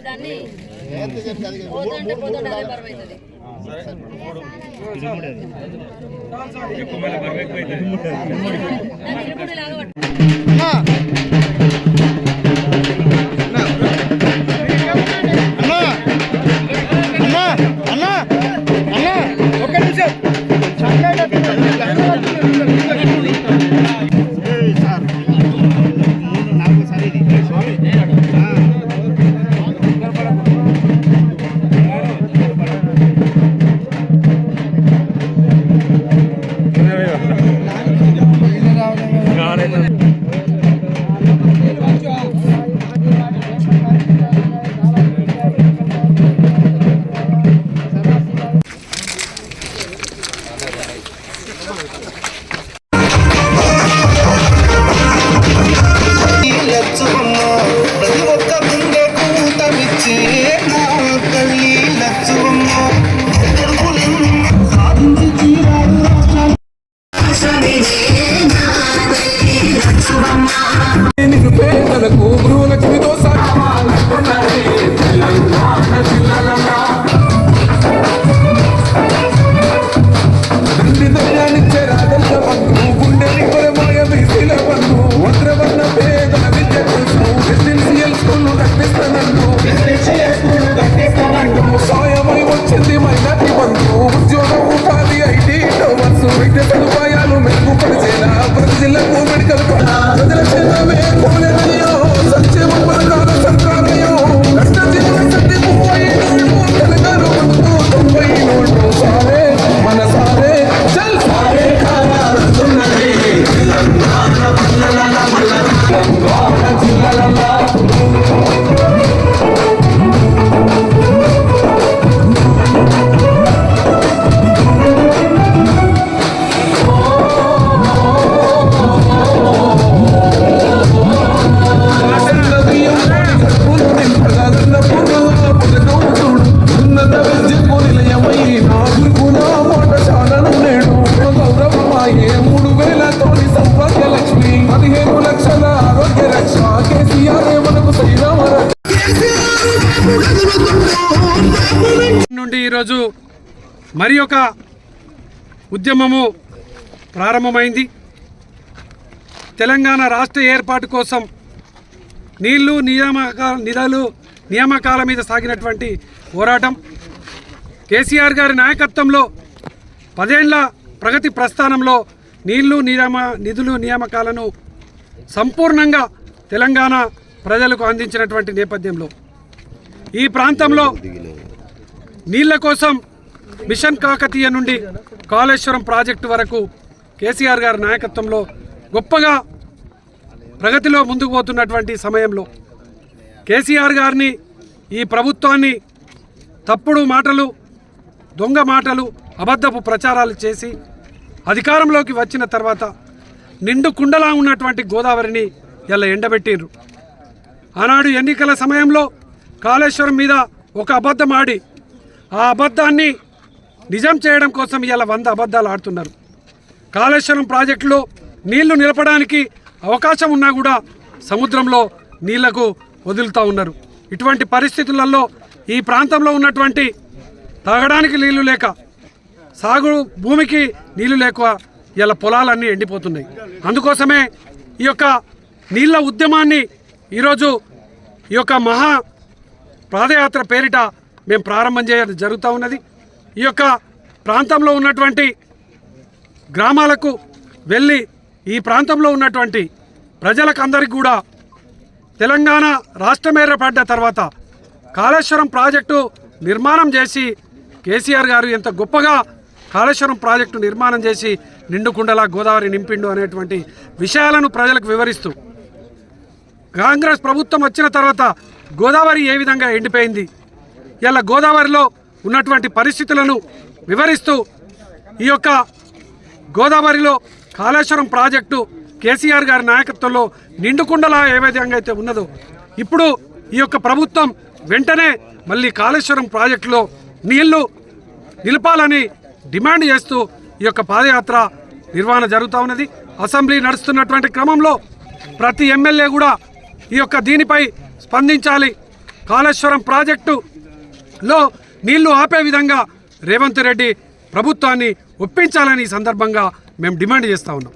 దాన్ని పోతుంటే పోతుంటే అదే బరువు అవుతుంది దాన్ని ఇరుముడి లాగా పట్టు. తెలంగాణ తెలంగాణ నుండి ఈరోజు మరి ఒక ఉద్యమము ప్రారంభమైంది. తెలంగాణ రాష్ట్ర ఏర్పాటు కోసం నీళ్ళు నియామక నిధులు నియామకాల మీద సాగినటువంటి పోరాటం. కేసీఆర్ గారి నాయకత్వంలో పదేళ్ళ ప్రగతి ప్రస్థానంలో నీళ్ళు నియామ నిధులు నియామకాలను సంపూర్ణంగా తెలంగాణ ప్రజలకు అందించినటువంటి నేపథ్యంలో ఈ ప్రాంతంలో నీళ్ళ కోసం మిషన్ కాకతీయ నుండి కాళేశ్వరం ప్రాజెక్టు వరకు కేసీఆర్ గారి నాయకత్వంలో గొప్పగా ప్రగతిలో ముందుకు పోతున్నటువంటి సమయంలో కేసీఆర్ గారిని ఈ ప్రభుత్వాన్ని తప్పుడు మాటలు దొంగ మాటలు అబద్ధపు ప్రచారాలు చేసి అధికారంలోకి వచ్చిన తర్వాత నిండు కుండలా ఉన్నటువంటి గోదావరిని ఇలా ఎండబెట్టిండ్రు. ఆనాడు ఎన్నికల సమయంలో కాళేశ్వరం మీద ఒక అబద్ధం ఆడి ఆ అబద్ధాన్ని నిజం చేయడం కోసం ఇలా వంద అబద్ధాలు ఆడుతున్నారు. కాళేశ్వరం ప్రాజెక్టులో నీళ్ళు నిలపడానికి అవకాశం ఉన్నా కూడా సముద్రంలో నీళ్ళకు వదులుతూ ఉన్నారు. ఇటువంటి పరిస్థితులలో ఈ ప్రాంతంలో ఉన్నటువంటి తాగడానికి నీళ్ళు లేక సాగు భూమికి నీళ్ళు లేక ఇలా పొలాలన్నీ ఎండిపోతున్నాయి. అందుకోసమే ఈ యొక్క నీళ్ళ ఉద్యమాన్ని ఈరోజు ఈ యొక్క మహా పాదయాత్ర పేరిట మేము ప్రారంభం చేయడం జరుగుతూ ఉన్నది. ఈ యొక్క ప్రాంతంలో ఉన్నటువంటి గ్రామాలకు వెళ్ళి ఈ ప్రాంతంలో ఉన్నటువంటి ప్రజలకు అందరికీ కూడా తెలంగాణ రాష్ట్రం ఏర్పడ్డ తర్వాత కాళేశ్వరం ప్రాజెక్టు నిర్మాణం చేసి కేసీఆర్ గారు ఎంత గొప్పగా కాళేశ్వరం ప్రాజెక్టు నిర్మాణం చేసి నిండుకుండలా గోదావరి నింపిండు అనేటువంటి విషయాలను ప్రజలకు వివరిస్తూ కాంగ్రెస్ ప్రభుత్వం వచ్చిన తర్వాత గోదావరి ఏ విధంగా ఎండిపోయింది? ఇలా గోదావరిలో ఉన్నటువంటి పరిస్థితులను వివరిస్తూ ఈ యొక్క గోదావరిలో కాళేశ్వరం ప్రాజెక్టు కేసీఆర్ గారి నాయకత్వంలో నిండుకుండలా ఏ విధంగా అయితే ఉన్నదో ఇప్పుడు ఈ యొక్క ప్రభుత్వం వెంటనే మళ్ళీ కాళేశ్వరం ప్రాజెక్టులో నీళ్ళు నిలపాలని డిమాండ్ చేస్తూ ఈ యొక్క పాదయాత్ర నిర్వహణ జరుగుతూ ఉన్నది. అసెంబ్లీ నడుస్తున్నటువంటి క్రమంలో ప్రతి ఎమ్మెల్యే కూడా ఈ యొక్క దీనిపై స్పందించాలి. కాళేశ్వరం ప్రాజెక్టు లో నీళ్ళు ఆపే విధంగా రేవంత్ రెడ్డి ప్రభుత్వాన్ని ఒప్పించాలని ఈ సందర్భంగా మేము డిమాండ్ చేస్తా ఉన్నాం.